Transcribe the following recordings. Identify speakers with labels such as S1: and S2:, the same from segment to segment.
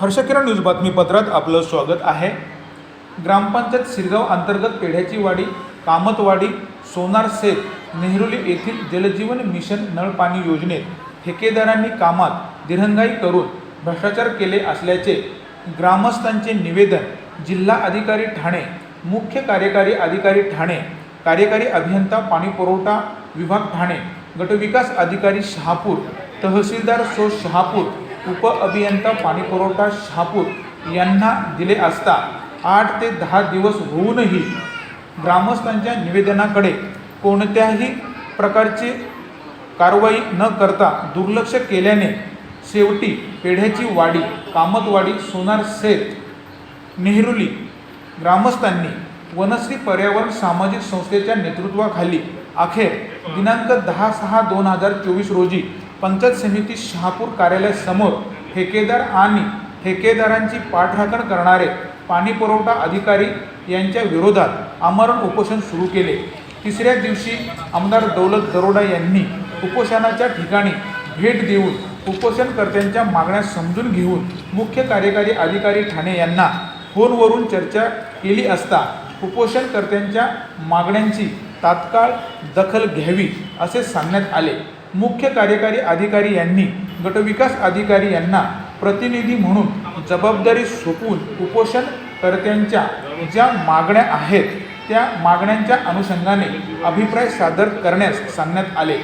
S1: हर्षकिरण news बातमीपत्रात आपलं स्वागत आहे. ग्रामपंचायत सिरगाव अंतर्गत पेढ्याची वाडी कामतवाडी सोनार सेत नेहरुली येथील जलजीवन मिशन नळपाणी योजनेत ठेकेदारांनी कामात दिरंगाई करून भ्रष्टाचार केले असल्याचे ग्रामस्थांचे निवेदन जिल्हा अधिकारी ठाणे मुख्य कार्यकारी अधिकारी ठाणे कार्यकारी अभियंता पाणीपुरवठा विभाग ठाणे गटविकास अधिकारी शहापूर तहसीलदार सो शहापूर उप अभियंता पाणीपुरवठा शहापूर यांना दिले असता आठ ते दहा दिवस होऊनही ग्रामस्थांच्या निवेदनाकडे कोणत्याही प्रकारची कारवाई न करता दुर्लक्ष केल्याने शेवटी पेढ्याची वाडी कामतवाडी सोनार सेत नेहरुली ग्रामस्थांनी वनश्री पर्यावरण सामाजिक संस्थेच्या नेतृत्वाखाली अखेर दिनांक दहा सहा दोन हजार चोवीस रोजी पंचायत समिती शहापूर कार्यालयासमोर ठेकेदार आणि ठेकेदारांची पाठराखण करणारे पाणी पुरवठा अधिकारी यांच्या विरोधात आमरण उपोषण सुरू केले. तिसऱ्या दिवशी आमदार दौलत दरोडा यांनी उपोषणाच्या ठिकाणी भेट देऊन उपोषणकर्त्यांच्या मागण्या समजून घेऊन मुख्य कार्यकारी अधिकारी ठाणे यांना फोनवरून चर्चा केली असता उपोषणकर्त्यांच्या मागण्यांची तात्काळ दखल घ्यावी असे सांगण्यात आले. मुख्य कार्यकारी अधिकारी यांनी गटविकास अधिकारी यांना प्रतिनिधी म्हणून जबाबदारी सोपवून उपोषणकर्त्यांच्या ज्या मागण्या आहेत त्या मागण्यांच्या अनुषंगाने अभिप्राय सादर करण्यास सांगण्यात आले.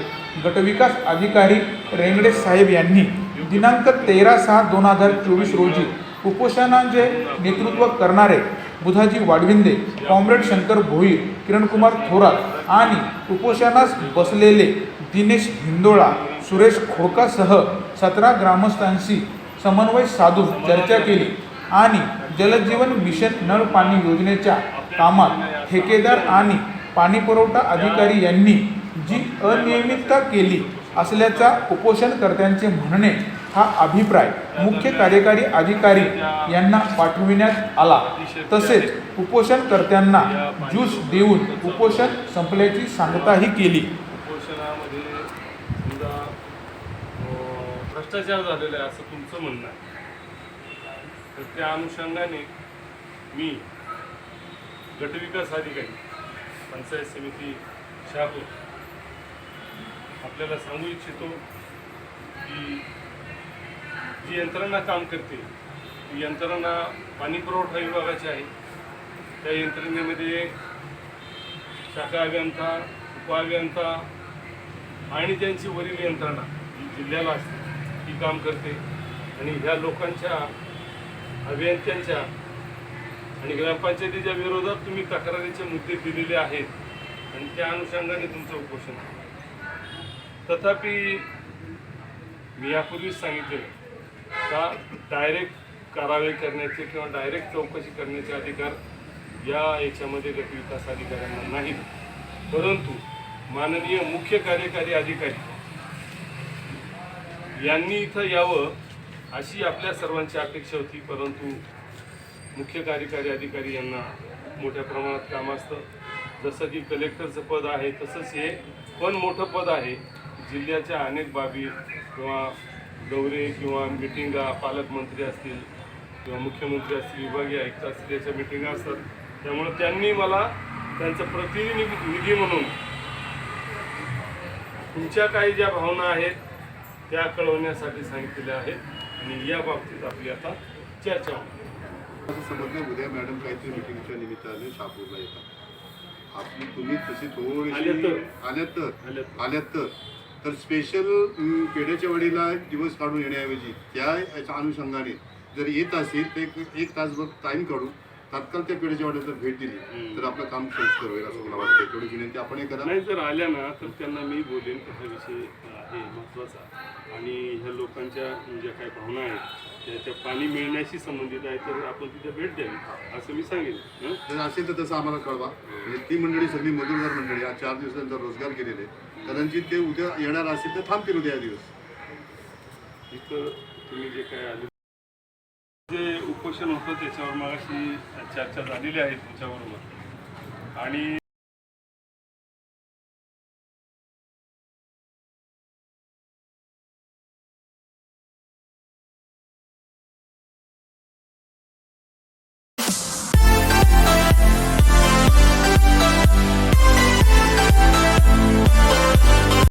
S1: गटविकास अधिकारी रेंगडे साहेब यांनी दिनांक तेरा सहा दोन हजार चोवीस रोजी उपोषणाचे नेतृत्व करणारे बुधाजी वाडविंदे कॉम्रेड शंकर भोईर किरणकुमार थोरात आणि उपोषणास बसलेले दिनेश हिंदोळा सुरेश खोडकासह सतरा ग्रामस्थांशी समन्वय साधून चर्चा केली आणि जलजीवन मिशन नळ पाणी योजनेच्या कामात ठेकेदार आणि पाणीपुरवठा अधिकारी यांनी जी अनियमितता केली असल्याचा उपोषणकर्त्यांचे म्हणणे हा अभिप्राय मुख्य कार्यकारी अधिकारी यांना पाठविण्यात आला. तसेच उपोषणकर्त्यांना ज्यूस देऊन उपोषण संपल्याची सांगताही केली.
S2: उपोषणामध्ये समजा भ्रष्टाचार झालेला आहे असं तुमचं म्हणणं आहे. तर त्या अनुषंगाने मी गटविकास अधिकारी पंचायत समिती शहापूर आपल्याला सांगू इच्छितो की जी यंत्रणा काम करते ती यंत्रणा पाणी पुरवठा विभागाची आहे. त्या यंत्रणेमध्ये शाखा अभियंता उपअभियंता आणि त्यांची वरील यंत्रणा जिल्ह्याला असते ती काम करते. आणि ह्या लोकांच्या अभियंत्यांच्या आणि ग्रामपंचायतीच्या विरोधात तुम्ही तक्रारीचे मुद्दे दिलेले आहेत. आणि त्या अनुषंगाने तुमचं उपोषण तथापि मी यापूर्वीच सांगितलेलं का डायरेक्ट कारवाई करण्याचे किंवा डायरेक्ट चौकशी करण्याचे अधिकार या याच्यामध्ये गटविकास अधिकाऱ्यांना नाहीत. परंतु माननीय मुख्य कार्यकारी अधिकारी यांनी इथं यावं अशी आपल्या सर्वांची अपेक्षा होती परंतु मुख्य कार्यकारी अधिकारी यांना मोठ्या प्रमाणात काम असतं. जसं की कलेक्टरचं पद आहे तसंच हे पण मोठं पद आहे. जिल्ह्याच्या अनेक बाबी किंवा दौरे किंवा मिटिंगा पालकमंत्री असतील किंवा मुख्यमंत्री असतील विभागीय आयुक्त असतील याच्या मिटिंगा असतात. त्यामुळे त्यांनी मला त्यांचं प्रतिनिधी निधी म्हणून तुमच्या काही ज्या भावना आहेत त्या कळवण्यासाठी सांगितलेल्या आहेत. आणि या बाबतीत आपली आता चर्चा
S3: असं समजलं उद्या मॅडम काहीतरी मिटिंगच्या निमित्ताने शहापूरला येतात. आपली तुम्ही तशी
S2: आल्या तर.
S3: आल्यात तर.
S2: आल्या तर.
S3: तर स्पेशल पेढ्याच्या वाडीला दिवस काढून येण्याऐवजी त्या याच्या अनुषंगाने जर येत असेल तर एक एक तासभर टाईम काढून तात्काळ त्या पेढ्याच्या जर भेट दिली. तर आपलं काम सोयीस्कर होईल असं मला वाटतं. तेवढी विनंती आपण हे करा.
S2: नाही जर आल्या ना तर त्यांना मी बोलेन की हा विषय आहे महत्त्वाचा. आणि ह्या लोकांच्या ज्या काही भावना आहेत त्या त्या पाणी मिळण्याशी संबंधित आहे तर आपण तिथे भेट द्यावी असं मी सांगेन. हं?
S3: जर असेल तर तसं आम्हाला कळवा. म्हणजे ती मंडळी सगळी मजूरदार मंडळी आज चार दिवसांचा रोजगार केलेले कदाचित ते उद्या येणार असेल तर थांबतील उद्या दिवस.
S2: इथं तुम्ही जे काय आले जे उपोषण होतं त्याच्यावर मगाशी चर्चा झालेली आहे तुमच्याबरोबर. आणि